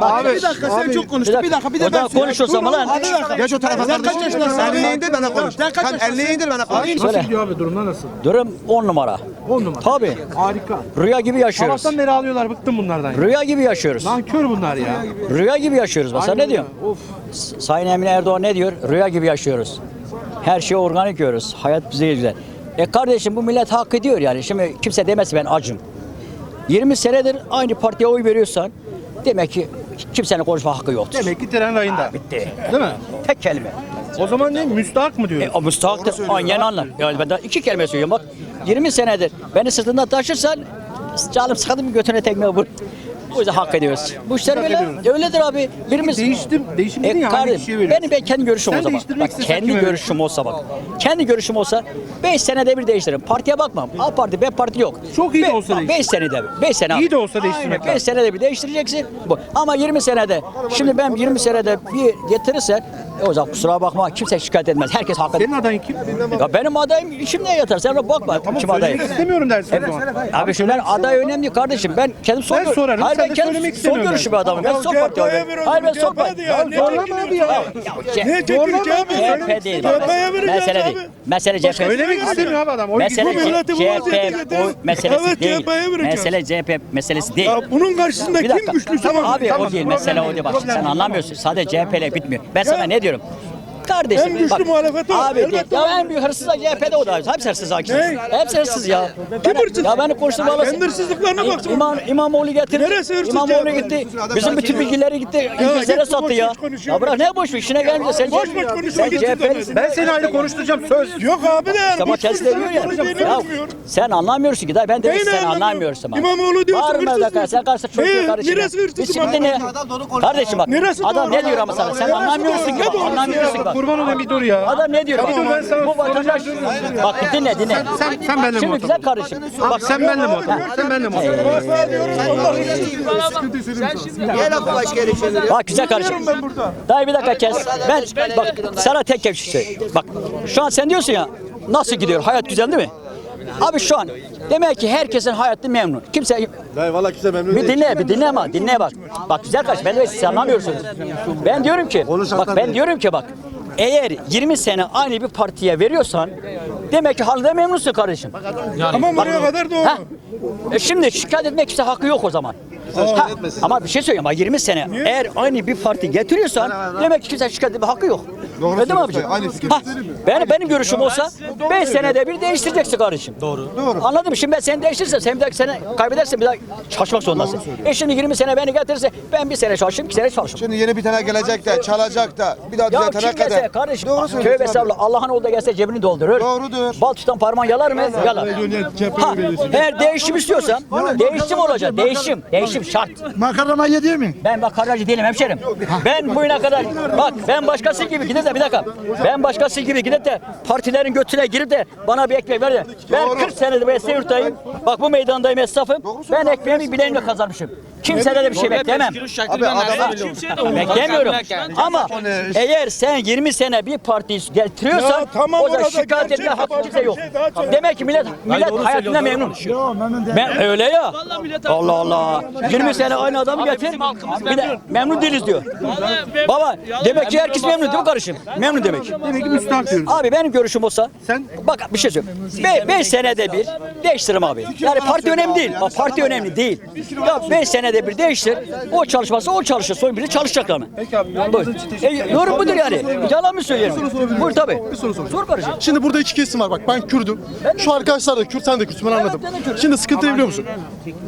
Abi, bir dakika sen abi, çok konuştun. Bir dakika bir de O ben söyleyeyim. konuşuyorsa mı lan? Geç o tarafa Sen kaç yaşındasın? Elini indir bana konuş. Sen kaç Sen yaşındasın? elini indir bana konuş. Söyle. gidiyor abi durumlar nasıl? Durum 10 numara. 10 numara. Tabii. Harika. Rüya gibi yaşıyoruz. Sabahtan beri ağlıyorlar bıktım bunlardan. ya. Rüya gibi yaşıyoruz. Lan kör bunlar ya. Rüya gibi yaşıyoruz. Mesela ne Aynen diyor? öyle. Of. Sayın Emine Erdoğan ne diyor? Rüya gibi yaşıyoruz. Her şeyi organik yiyoruz. Hayat bize güzel. E kardeşim bu millet hak ediyor yani. Şimdi kimse demez ben acım. 20 senedir aynı partiye oy veriyorsan demek ki kimsenin konuşma hakkı yoktur. Demek ki tren rayında. Bitti. Değil mi? Tek kelime. O zaman ne? Müstahak mı diyoruz? E, o müstahaktır. Aynen anlar. Yani ben de iki kelime söylüyorum bak. 20 senedir beni sırtında taşırsan canım sıkıldı bir götüne tekme vur. O yüzden hak ediyoruz. Bu işler böyle. Öyledir abi. Birimiz Değiştim. Değişim dedin E ya. kardeşim veriyorsun? benim ben kendi görüşüm Sen o zaman. değiştirmek Bak istesen kendi kime görüşüm olsa bak. Kendi görüşüm olsa 5 senede bir değiştiririm. Partiye bakmam. A parti B parti yok. Çok iyi de olsa değiştir. 5 senede bir. 5 sene. İyi de olsa değiştirmek 5 lazım. senede bir değiştireceksin. Bu. Ama 20 senede şimdi ben 20 senede bir getirirsen e o zaman kusura bakma kimse şikayet etmez. Herkes hak eder. Senin adayın kim? Ya benim adayım içimde yatar. Sen de bakma Tamam kim adayım. istemiyorum dersin o zaman. Abi şimdi aday önemli kardeşim. Ben kendim son Ben sorarım, Hayır sen ben de kendim söylemek son istemiyorum görüşü bir adamım. Ben son parti o Hayır ben son parti. Zorlama abi ya. Ne çekil CHP? CHP değil. bak. CHP'ye vereceğiz Mesele abi. değil. Mesele CHP. Söylemek istemiyor abi adam. O Mesele Bu milleti bu CHP vaziyete o meselesi Evet, değil. CHP'ye vereceğiz. Mesele CHP meselesi değil. Ya bunun karşısında Bir kim dakika. Tamam, abi o değil. Mesele o değil. Bak sen anlamıyorsun. Sadece CHP ile bitmiyor. Ben sana ne diyorum? Kardeşim En güçlü bak, muhalefet o. Abi Elbette ya o. en büyük hırsız da CHP'de o da. Hepsi hırsız ha. Ne? Hepsi hırsız ya. Kim hırsız? Ya beni konuşturma Kendi hırsızlıklarına baksana. İmam, İmamoğlu getirdi. Neresi hırsız İmamoğlu gitti. Bizim bütün bilgileri gitti. İngilizlere sattı ya. Ya bırak ne boş işine gelmiyor. Sen Boş boş konuşuyor. Ben seni ayrı konuşturacağım söz. Yok abi de yani. Hiçbir kendisi de diyor ya. sen anlamıyorsun ki. Ben dedim sen anlamıyorsun. bak. İmamoğlu diyorsun, Bağırma hırsız da karşı- Sen karşı iyi karışıyorsun. neresi hırsız Biz İmamoğlu? şimdi ne? Kardeşim bak. Neresi Adam ne diyor ama sana? Sen anlamıyorsun ki bak. Anlamıyorsun bak. Kurban olayım bir dur ya. Adam ne diyor? Tamam, ben sana Bu vatandaş bak bir dinle dinle. Sen, sen benimle Şimdi ol. kardeşim. Bak sen benimle muhatap. Sen benimle muhatap ol. Bak güzel kardeşim. Dayı bir dakika kes. Ben bak sana tek bir şey. Bak şu an sen diyorsun ya nasıl gidiyor? Hayat güzel değil mi? Abi şu an demek ki herkesin hayatı memnun. Kimse Dayı valla kimse memnun bir değil. dinle, bir dinle ama dinle bak. Bak güzel kardeş, ben de siz anlamıyorsunuz. Ben diyorum ki, bak ben diyorum ki bak. Eğer 20 sene aynı bir partiye veriyorsan demek ki halde memnunsun kardeşim. Tamam oraya kadar doğru. Ha? E şimdi şikayet etmek işte hakkı yok o zaman. Ha, ama bir şey söyleyeyim ama 20 sene eğer aynı bir parti getiriyorsan demek ki kimse şikayet etme hakkı yok. Doğru Öyle mi söylüyorsun. abicim? Aynı fikir. Ha, benim, benim görüşüm olsa 5 senede bir değiştireceksin kardeşim. Doğru. Doğru. Anladın mı? Şimdi ben seni değiştirirsem sen bir dahaki sene kaybedersen bir daha çalışmak zorundasın. E şimdi 20 sene beni getirirse ben bir sene çalışayım, iki sene çalışırım. Şimdi yeni bir tane gelecek de çalacak da bir daha Ya düzeltene kim gelse kadar. kardeşim Doğru köy söylüyorsun abi. Allah'ın oğlu da gelse cebini doldurur. Doğrudur. Bal tutan parmağın yalar mı? Yalar. Ha, eğer değişim istiyorsan değişim olacak. Değişim. Değişim şart. Makarna yediği mi? Ben makarnacı değilim hemşerim. Ben bugüne kadar bak ben başkası gibi gidip de bir dakika. Ben başkası gibi gidip de partilerin götüne girip de bana bir ekmek ver de. Ben 40 senedir bu Esenyurt'tayım. Bak bu meydandayım esnafım. Ben ekmeğimi bileğimle kazanmışım. Kimseden de bir şey beklemem. Abi adam Beklemiyorum. Ama eğer sen 20 sene bir parti getiriyorsan Ya tamam, o zaman şikayet etme hakkı kimse yok. şey. Demek ki millet millet hayatından memnun. Ben öyle ya. Allah Allah. 20 sene aynı adamı getir. Bir de memnun değiliz diyor. Baba demek ki herkes memnun değil mi kardeşim? Memnun demek. Demek ki müstahak diyoruz. Abi benim görüşüm olsa Sen- bak bir şey söyleyeyim. 5 senede bir değiştiririm abi. Yani parti önemli değil. Bak parti önemli değil. Ya 5 senede bir değiştir. O çalışması o çalışır. Sonra biri çalışacaklar mı? Peki abi. Buyur. E, yorum budur yani. Yalan mı söylüyorum? Buyur tabii. Bir soru soracağım. Sor kardeşim. Şimdi burada iki kesim var. Bak ben Kürdüm. Şu arkadaşlar da Kürt, sen de Kürtsün ben anladım. ben de Kürt'üm. Şimdi sıkıntıyı biliyor musun?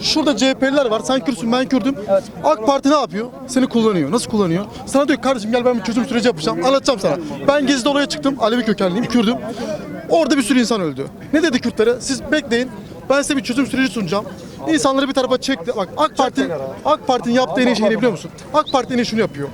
Şurada CHP'liler var. Sen Kürtsün, ben Kürdüm. AK Parti ne yapıyor? Seni kullanıyor. Nasıl kullanıyor? Sana diyor ki, kardeşim gel ben bir çözüm süreci yapacağım. Anlatacağım sana. Ben Gezi'de oraya çıktım. Alevi kökenliyim, Kürdüm. Orada bir sürü insan öldü. Ne dedi Kürtlere? Siz bekleyin. Ben size bir çözüm süreci sunacağım. İnsanları bir tarafa çekti. Bak AK Parti AK Parti'nin yaptığı en iyi şey ne biliyor musun? AK Parti en iyi şunu yapıyor.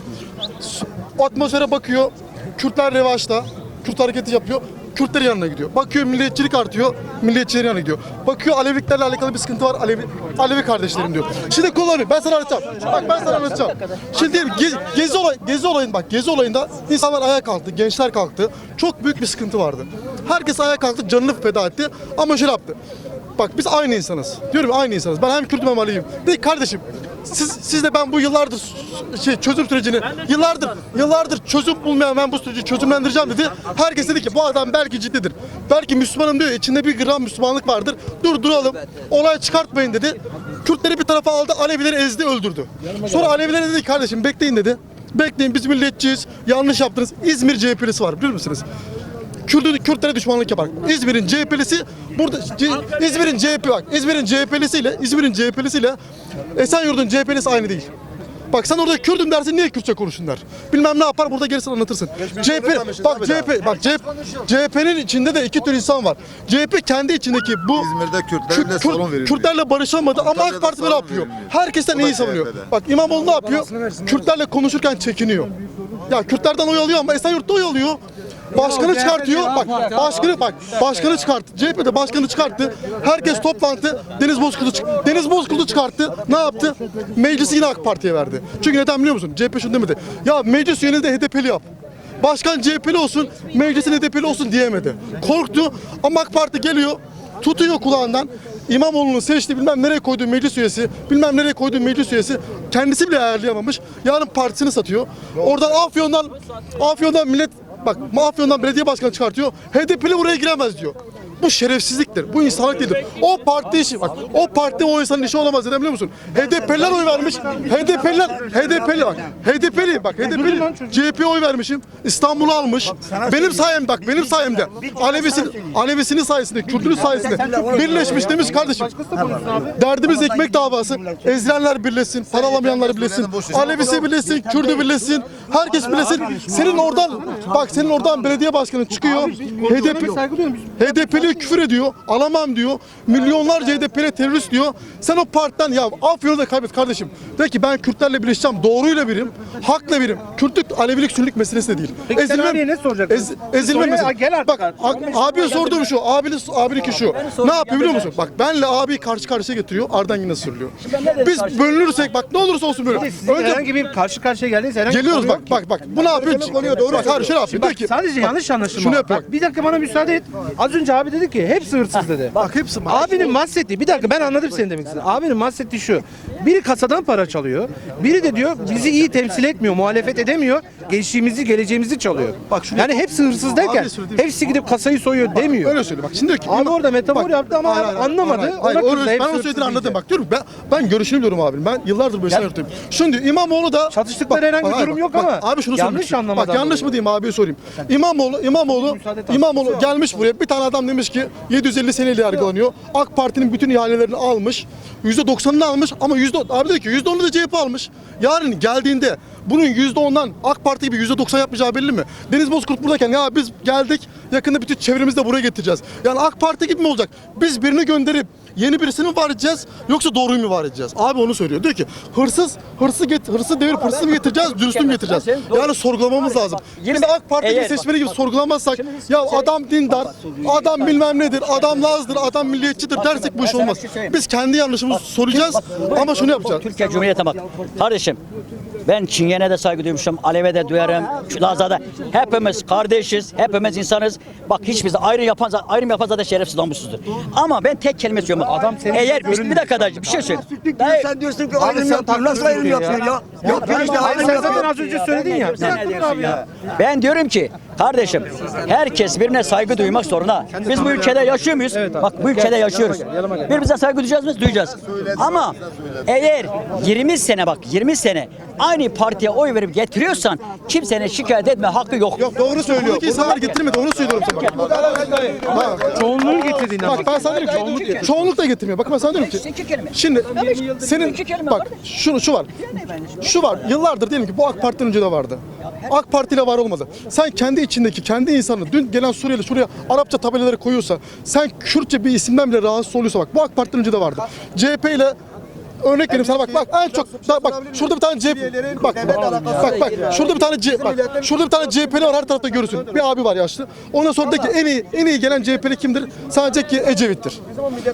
Atmosfere bakıyor. Kürtler revaçta. Kürt hareketi yapıyor. Kürtlerin yanına gidiyor. Bakıyor milliyetçilik artıyor. Milliyetçilerin yanına gidiyor. Bakıyor Aleviliklerle alakalı bir sıkıntı var. Alevi, Alevi kardeşlerim diyor. Şimdi kullanıyor. Ben sana anlatacağım. Bak ben sana anlatacağım. Şimdi diyelim Ge- gezi, olay, gezi olayın bak gezi olayında insanlar ayağa kalktı. Gençler kalktı. Çok büyük bir sıkıntı vardı. Herkes ayağa kalktı. Canını feda etti. Ama şöyle yaptı. Bak biz aynı insanız. Diyorum aynı insanız. Ben hem Kürt'üm hem Aleviyim. Dedi ki, kardeşim siz, siz de ben bu yıllardır şey çözüm sürecini yıllardır yıllardır çözüm bulmayan ben bu süreci çözümlendireceğim dedi. Herkes dedi ki bu adam belki ciddidir. Belki Müslümanım diyor. içinde bir gram Müslümanlık vardır. Dur duralım. Olay çıkartmayın dedi. Kürtleri bir tarafa aldı. Alevileri ezdi öldürdü. Sonra Alevilere dedi ki kardeşim bekleyin dedi. Bekleyin biz milliyetçiyiz. Yanlış yaptınız. İzmir CHP'lisi var biliyor musunuz? Kürdü, Kürtlere düşmanlık yapar. İzmir'in CHP'lisi burada İzmir'in CHP bak. İzmir'in CHP'lisiyle İzmir'in CHP'lisiyle Esenyurt'un CHP'lisi aynı değil. Bak sen orada Kürdüm dersin niye Kürtçe konuşsunlar? Bilmem ne yapar burada gerisini anlatırsın. CHP bak CHP bak CHP CHP'nin içinde de iki tür insan var. CHP kendi içindeki bu İzmir'de Kürtlerle Kürt- sorun Kürt- verilmiyor. Kürtlerle barışamadı ama AK Parti ne yapıyor? Herkesten iyi savunuyor. Bak İmamoğlu ne yapıyor? Kürtlerle konuşurken çekiniyor. Ya Kürtlerden oy alıyor ama Esenyurt'ta oy alıyor. Başkanı çıkartıyor. Bak başkanı bak başkanı çıkarttı. CHP'de başkanı çıkarttı. Herkes toplantı. Deniz Bozkurt'u çık Deniz Bozkurt'u çıkarttı. Ne yaptı? Meclisi yine AK Parti'ye verdi. Çünkü neden biliyor musun? CHP şunu demedi. Ya meclis üyeni de HDP'li yap. Başkan CHP'li olsun, meclisin HDP'li olsun diyemedi. Korktu ama AK Parti geliyor, tutuyor kulağından. İmamoğlu'nu seçti bilmem nereye koyduğu meclis üyesi, bilmem nereye koyduğu meclis üyesi kendisi bile ayarlayamamış. Yarın partisini satıyor. Oradan Afyon'dan Afyon'dan millet bak Afyon'dan belediye başkanı çıkartıyor. HDP'li buraya giremez diyor. Bu şerefsizliktir. Bu insanlık değildir. O parti işi bak. O parti o insanın işi olamaz neden biliyor musun? HDP'liler oy vermiş. HDP'liler HDP'li bak. HDP'li bak. HDP'li CHP oy vermişim. İstanbul'u almış. Benim sayemde bak benim sayemde. Alevisi Alevisinin sayesinde, Kürtünün sayesinde birleşmiş demiş kardeşim. Derdimiz ekmek davası. Ezilenler birleşsin, para alamayanlar birleşsin. Alevisi birleşsin, Kürdü birleşsin. Herkes birleşsin. Senin oradan bak senin oradan belediye başkanı çıkıyor. HDP HDP'li küfür ediyor. Alamam diyor. Milyonlarca HDP'li terörist diyor. Sen o partiden ya Afyon'u da kaybet kardeşim. De ki ben Kürtlerle birleşeceğim. Doğruyla birim. Hakla birim. Kürtlük, Alevilik, Sünnilik meselesi de değil. Peki sen abiye ne soracaksın? Ez, ezilme meselesi. gel artık Bak artık. abiye sorduğum şu. Abinin, abinki şu. Ne yapıyor biliyor musun? Bak benle abi karşı karşıya getiriyor. Ardan yine sürülüyor. Biz bölünürsek bak ne olursa olsun böyle. Önce herhangi bir karşı karşıya geldiyse herhangi geliyoruz bak bak bak. Bu ne yapıyor? konuya doğru Bak şöyle yapıyor. Diyor sadece yanlış anlaşılma. Şunu yapıyor. Bir dakika bana müsaade et. Az önce abi dedi ki hepsi hırsız dedi. Bak hepsi Abinin bahsettiği bir dakika ben anladım senin demek istediğini. Abinin bahsettiği şu. Biri kasadan para çalıyor. Biri de diyor bizi iyi temsil etmiyor, muhalefet edemiyor. Gençliğimizi, geleceğimizi çalıyor. Bak şunu- yani hepsi hırsız derken hepsi gidip kasayı soyuyor demiyor. Öyle söyle bak şimdi diyor ki Abi orada metafor Bak, yaptı ama hayır, hayır, anlamadı. hayır, hayır, öyle- hepsi ben o söylediğini anladım bak diyorum ben ben görüşünü biliyorum abim. Ben yıllardır bu işleri yürütüyorum. Şimdi İmamoğlu da Çatıştıkları herhangi bir hayır, durum yok ama Abi şunu yanlış anlamadan Bak yanlış mı diyeyim abiye sorayım. İmamoğlu İmamoğlu. İmamoğlu gelmiş buraya bir tane adam demiş ki 750 seneyle yargılanıyor. AK Parti'nin bütün ihalelerini almış. %90'ını almış ama yüzde abi diyor ki %10'unu da CHP almış. Yarın geldiğinde bunun %10'dan AK Parti gibi %90 yapmayacağı belli mi? Deniz Bozkurt buradayken ya biz geldik yakında bütün çevremizi de buraya getireceğiz. Yani AK Parti gibi mi olacak? Biz birini gönderip yeni birisini mi var edeceğiz yoksa doğruyu mu var edeceğiz? Abi onu söylüyor. Diyor ki hırsız, hırsı get, hırsı devirip hırsız mı getireceğiz, dürüstü mü getireceğiz? Yani sorgulamamız lazım. Biz de AK Parti gibi seçmeni gibi sorgulamazsak ya adam dindar, adam bilmem nedir, adam lazdır, adam milliyetçidir dersek bu iş olmaz. şey. Biz kendi yanlışımızı soracağız ama şunu yapacağız. Türkiye Cumhuriyeti bak. Kardeşim ben Çingene'ye de saygı duymuşum. Alev'e de duyarım. Lazada. Hepimiz kardeşiz. Hepimiz insanız. Bak hiçbir ayrım yapan ayrım yapan zaten şerefsiz namussuzdur. Ama ben tek kelime söylüyorum. Adam senin Eğer bir, bir dakika da bir şey söyle. Sen diyorsun ki ayrım yapıyor. Nasıl ayrım yapıyor ya? Yapıyor işte Abi ayrım sen yapıyor. zaten az önce söyledin. Bir ya. Ben diyorum ki kardeşim herkes birine saygı duymak zorunda. Biz bu ülkede yaşıyor muyuz? Bak bu ülkede yaşıyoruz. Birbirimize saygı duyacağız mı? Duyacağız. Ama eğer 20 sene bak 20 sene aynı partiye oy verip getiriyorsan kimsenin şikayet etme hakkı yok. Yok doğru söylüyor. Buradaki insanlar getirmedi onu söylüyorum sana. Bak, Çoğunluğun getirdiğinden Bak ben sana diyorum ki çoğunluk da getirmiyor. Bak ben sana diyorum ki İki kelime. Şimdi senin bak var. şunu şu var. Şu var. Yıllardır diyelim ki bu AK Parti'den önce de vardı. AK Parti ile var olmadı. Sen kendi içindeki kendi insanı dün gelen Suriyeli şuraya Arapça tabelaları koyuyorsa sen Kürtçe bir isimden bile rahatsız oluyorsa bak bu AK Parti'den önce de vardı. CHP ile örnek vereyim sana bak bak en çok bak, bak şurada bir tane CHP bak bak bak şurada bir tane C, bak şurada bir tane CHP'li var her tarafta görürsün. Bir abi var yaşlı. Ondan sonra de ki en iyi en iyi gelen CHP'li kimdir? Sadece ki Ecevit'tir.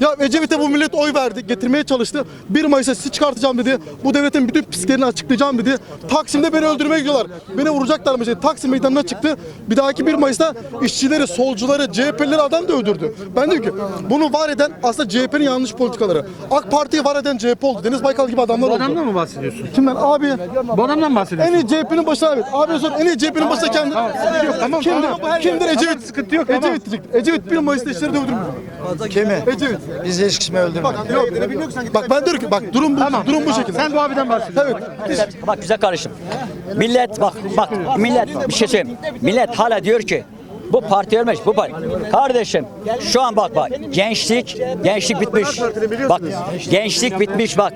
Ya Ecevit'e bu millet oy verdi, getirmeye çalıştı. 1 Mayıs'a sizi çıkartacağım dedi. Bu devletin bütün pisliklerini açıklayacağım dedi. Taksim'de beni öldürmeye gidiyorlar. Beni vuracaklarmış dedi. Taksim meydanına çıktı. Bir dahaki 1 Mayıs'ta işçileri, solcuları, CHP'lileri adam da öldürdü. Ben diyorum ki bunu var eden aslında CHP'nin yanlış politikaları. AK Parti'yi var eden CHP oldu. Deniz Baykal gibi adamlar Bu oldu. adamdan mı bahsediyorsun? Kimden? Abi Bu adamdan mı en bahsediyorsun? iyi CHP'nin başına evet. Abi sor en iyi CHP'nin başına kendi. Tamam, Kimdir? tamam. Kimdir Ecevit? Tamam, sıkıntı yok, tamam. Ecevit diyecek. Ecevit 1 Mayıs'ta işleri dövdürmüyor. Kimi? Ecevit. Biz hiç kişimi öldürmedik. Bak yok. Bak ben diyorum ki bak durum bu. Durum bu şekilde. Sen bu abiden bahsediyorsun. Evet. Bak güzel kardeşim. Millet bak bak millet bir şey söyleyeyim. Millet hala diyor ki bu parti ölmüş bu parti. Kardeşim şu an bak bak gençlik gençlik bitmiş. Bak gençlik bitmiş bak.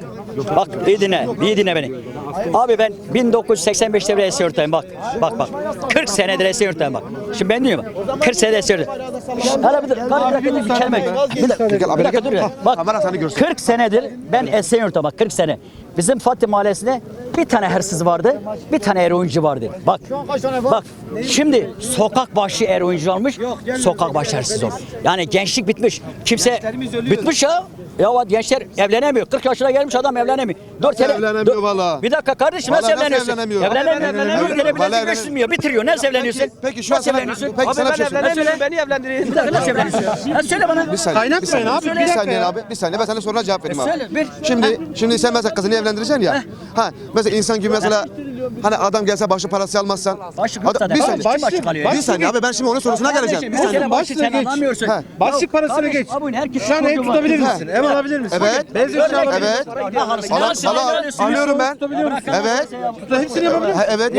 Bak iyi dinle, iyi dinle beni. Abi ben 1985'te bir Esenyurt'tayım bak. Bak bak. 40 senedir Esenyurt'tayım bak. Şimdi ben diyorum 40 senedir Esenyurt'tayım. Hala bir dakika, bir kelime. Bir dakika, dur ya. Bak 40 senedir ben Esenyurt'ta bak 40 sene. Bizim Fatih Mahallesi'nde bir tane hırsız vardı, bir tane eroinci vardı. Bak, bak şimdi sokak başı eroinci olmuş, sokak başı hırsız olmuş. Yani gençlik bitmiş. Kimse bitmiş ya. Ya gençler evlenemiyor. 40 yaşına gelmiş adam evlenemiyor. 4 sene. Evlenemiyor valla. Bir dakika kardeşim nasıl evleniyorsun? evlenemiyor? Evlenemiyor. Evlenemiyor. Bitiriyor. Nasıl evleniyorsun? Peki şu an sana, peki sana bir şey söyleyeyim. Beni evlendirin. Bir dakika nasıl evleniyorsun? Ha, söyle bana. Bir saniye, bir saniye. abi, bir saniye abi, bir saniye. Ben sana soruna cevap vereyim E, abi. söyle. Şimdi, şimdi sen mesela kızını evlendireceksin ya. Ha, mesela insan gibi mesela hani adam gelse başı parası almazsan. Başlık yok Adam- zaten. Bir saniye. kim başlık alıyor? Bir saniye abi ben şimdi onun sorusuna geleceğim. Bir saniye. başlık sen Başlığı geç. anlamıyorsun. Ha. Başlık parasını geç. abi herkes Şu an ev tutabilir misin? Ev alabilir misin? Evet. Benzin eşya alabilir misin? Evet. Valla evleniyorsun? alıyorum ben. Evet. Hepsini yapabilir misin? Evet.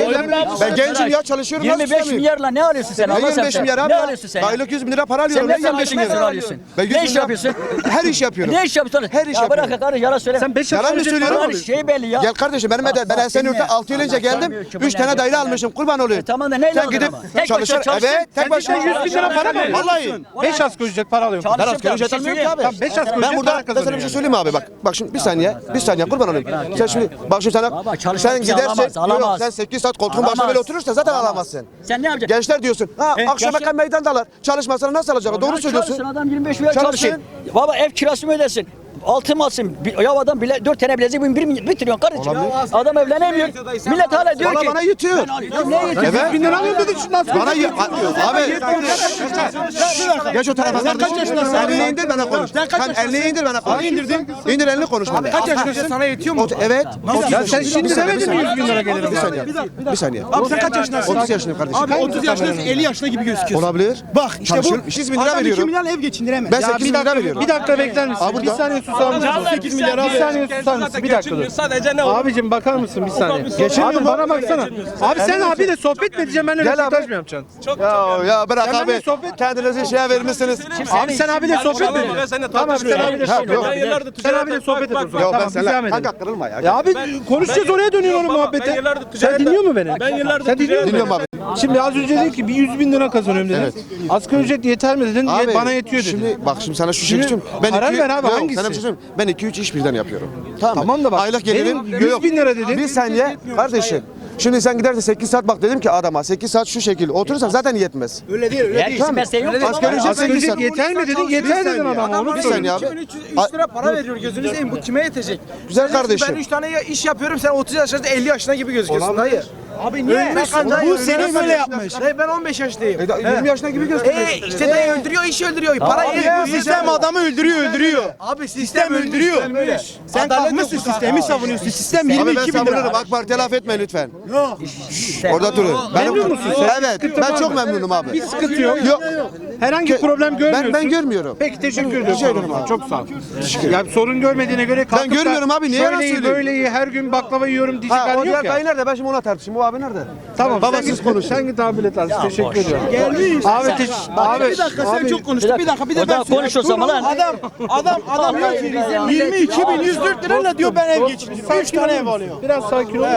Ben gencim ya çalışıyorum. nasıl 25 tutamıyorum? milyarla ne alıyorsun sen? Ne Allah 25 sen- milyar abi? Ne alıyorsun sen? Aylık 100 bin lira para alıyorum. ne Ne 25 zaman milyar? alıyorsun? Ben 100 Ne bin iş lira- yapıyorsun? Her iş yapıyorum. Ne iş yapıyorsun? Her iş ya bırak yapıyorum. kardeş yalan söyle. Sen 5 Yalan mı söylüyorum? Yalan şey belli ya. Gel kardeşim benim de ben Esenyurt'ta 6 yıl önce geldim. 3 tane daire almışım. Kurban olayım. E tamam da neyle Sen aldın gidip ama? Tek çalışır. başına çalıştın. Evet, tek Sen başına. de 100 bin lira para mı? Vallahi. 5 asgari ücret para alıyorum. Ben asgari ücret almıyorum ki abi. Tamam 5 asgari Ben ücret burada para ben sana bir şey söyleyeyim mi abi bak. Bak şimdi bir saniye. Bir saniye kurban olayım. Sen şimdi bak şimdi sana sen kimse gidersin. alamaz, Yok, alamaz. sen 8 saat koltuğun başında Alamaz. böyle oturursan zaten Alamaz. alamazsın. Sen ne yapacaksın? Gençler diyorsun. Ha E, akşama kadar meydandalar. Çalışmasana nasıl alacak? Doğru söylüyorsun. Çalışsın adam 25 milyar Çalışsın. çalışsın. Baba ev kirası mı ödesin? Altın alsın? Ya adam bile 4 tane bilezik bin bir, milyon- bir trilyon kardeşim. Adam evlenemiyor. Millet hala diyor ki. bana yetiyor. Ne yetiyor? Evet. Bin lira alıyorum dedin şundan sonra. Bana ye- abi. Geç o tarafa kardeşim. Elini indir bana konuş. Sen elini indir bana konuş. indirdim. İndir elini konuş bana. Kaç yaşındasın? Sana yetiyor mu? Evet. Ya sen şimdi demedin mi 100 bin lira gelir? Bir saniye. Bir saniye. Abi sen kaç yaşındasın? 30 yaşındayım kardeşim. Abi 30 yaşındasın 50 yaşında gibi gözüküyorsun. Olabilir. Bak işte bu. Çalışıyorum. 8 bin lira Adam 2 veriyorum. milyar ev geçindiremez. Ben Ya 8 bir bin lira veriyorum. bir dakika bekler misin? Bir saniye susar mısın? 8 milyar abi. Bir saniye susar mısın? Bir dakika dur. Sadece ne olur? Abicim bakar mısın bir saniye? Abi bana baksana. Abi sen abiyle sohbet mi edeceksin benimle Gel röportaj abi. mı yapacaksın? Ya ya bırak Sen abi. sohbet- Kendinizi şeye vermişsiniz. Abi sen abiyle sohbet mi Ben edeceksin? Tamam abi sen abiyle sohbet. Ben et. Sen abiyle sohbet et o bak, zaman. Yok ben Tamam biz devam seninle. Kanka kırılma ya. Ya abi konuşacağız oraya dönüyor onun Ben muhabbete. Sen dinliyor mu beni? Ben yıllardır Sen dinliyor musun? Dinliyorum abi. Şimdi az önce dedin ki bir 100 bin lira kazanıyorum dedin. Asgari ücret yeter mi dedin? Abi, bana yetiyor dedin. Şimdi bak şimdi sana şu şey Şimdi söyleyeyim. Ben karar iki, ver abi, yok, hangisi? Sana bir şey söyleyeyim. Ben 2-3 iş birden yapıyorum. Tamam, mı? Tamam da bak, Aylık gelirim benim 100 bin lira dedin. Bir saniye kardeşim. Şimdi sen gidersin 8 saat bak dedim ki adama 8 saat şu şekilde oturursan zaten yetmez. Herkesin mesleği yok. mu? Asgari ücret Asgari 8 ücret saat. yeter mi dedin? Yeter dedin adama. Onu Bir saniye abi. 2303 lira para veriyor gözünü seveyim bu kime yetecek? Güzel Ben kardeşim. 3 tane ya- iş yapıyorum sen 30 yaşında 50 yaşında gibi gözüküyorsun dayı. Abi niye? Bu seni böyle yapmış. Dayı ben 15 yaşındayım. E, da- 20 yaşında gibi gözüküyorsun. E işte dayı öldürüyor işi öldürüyor. Para yetmiyor. Sistem adamı öldürüyor öldürüyor. Abi Sistem öldürüyor. Sen kalkmışsın sistemi savunuyorsun. Sistem Abi 22 ben bin lira. savunurum. AK Parti'ye laf etme lütfen. Orada durun. Memnun musun Evet. Ben çok memnunum abi. Bir sıkıntı yok. Yok. Herhangi bir problem görmüyorsun. Ben ben görmüyorum. Peki teşekkür ediyorum. Abi. Çok sağ ol. Ya sorun görmediğine göre kalkıp da görmüyorum abi, niye yalan şöyle iyi, söyleyeyim? böyle iyi her gün baklava yiyorum diyecek Ha, o halin diğer yok ya. dayı nerede? Ben şimdi ona tartışayım. Bu abi nerede? Tamam Baba sen siz git, konuşun. Sen git abiyle tartış. Teşekkür ediyorum. Abi teş abi. Bir dakika sen abi- çok konuştun. Bir dakika bir de ben söyleyeyim. konuş o zaman lan. Adam adam adam diyor ki 22.104 lirayla diyor ben ev geçindiriyorum. 3 tane ev alıyor. Biraz sakin musun?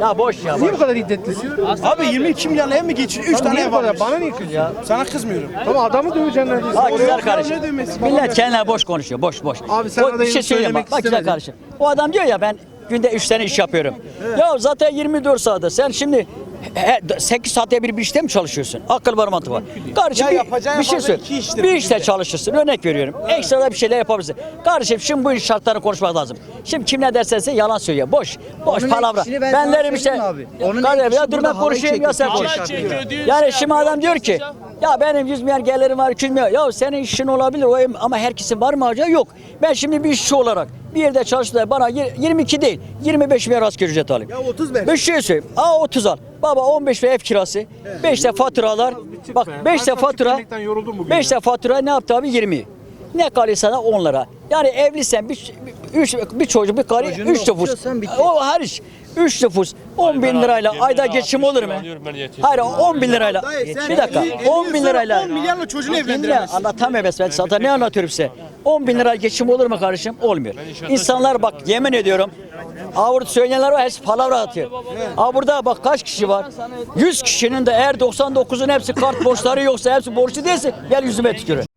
Ya boş ya. Niye bu kadar iddetlisin? Abi 22 milyarla ev mi geçin? 3 tane ev alıyor. Bana niye kızıyorsun? Sana kızmıyorum. Tamam Ama adamı döveceksin neredeyse. Bak güzel kardeşim. Millet kendine boş konuşuyor. Boş boş. Abi sen O- adayını bir şey söyleyeyim söylemek bak. Bak güzel kardeşim. O adam diyor ya ben günde 3 tane iş yapıyorum. Ya zaten 24 saatte sen şimdi 8 saatte bir bir işte mi çalışıyorsun? Akıl var mantık var. Kardeşim Ya bir, bir şey söyle. iştir Bir işte işte. çalışırsın. Örnek veriyorum. Ekstra bir şeyler yapabilirsin. Kardeşim şimdi bu iş şartlarını konuşmak lazım. Şimdi kim ne derse desin yalan söylüyor. Boş. Boş Onun palavra. ben Ben derim işte. Onun Kardeşim ya dur ben konuşayım ya sen konuş. Yani şimdi adam diyor ki ya benim 100 milyar gelirim var 200 milyar. Ya senin işin olabilir o ama herkesin var mı harcağı yok. Ben şimdi bir işçi olarak bir yerde çalıştığımda bana yir- 22 değil 25 milyar asgari ücret alayım. Ya 30 ver. Bir şey söyleyeyim. Aa 30 al. Baba 15 lira ev kirası. 5 de faturalar. Bak 5 de fatura. çekmekten yoruldum bugün 5 de fatura ne yaptı abi 20. Ne kalıyor sana 10 lira. Yani evlisen bir, üç, bir çocuk bir karı Çocuğunu 3 nüfus. O hariç 3 nüfus 10 bin lirayla ayda geçim olur mu? Hayır 10 bin lirayla. Bir dakika 10 bin lirayla. 10 milyarla çocuğunu Dinle, evlendiremezsin. Anlatamıyorum ben sana ne anlatıyorum size. 10 bin lira geçim olur mu kardeşim? Olmuyor. İnsanlar bak yemin ediyorum. Avrupa söyleyenler var hepsi palavra atıyor. Aa burada bak kaç kişi var? 100 kişinin de eğer 99'un hepsi kart borçları yoksa hepsi borçlu değilse gel yüzüme tükürün.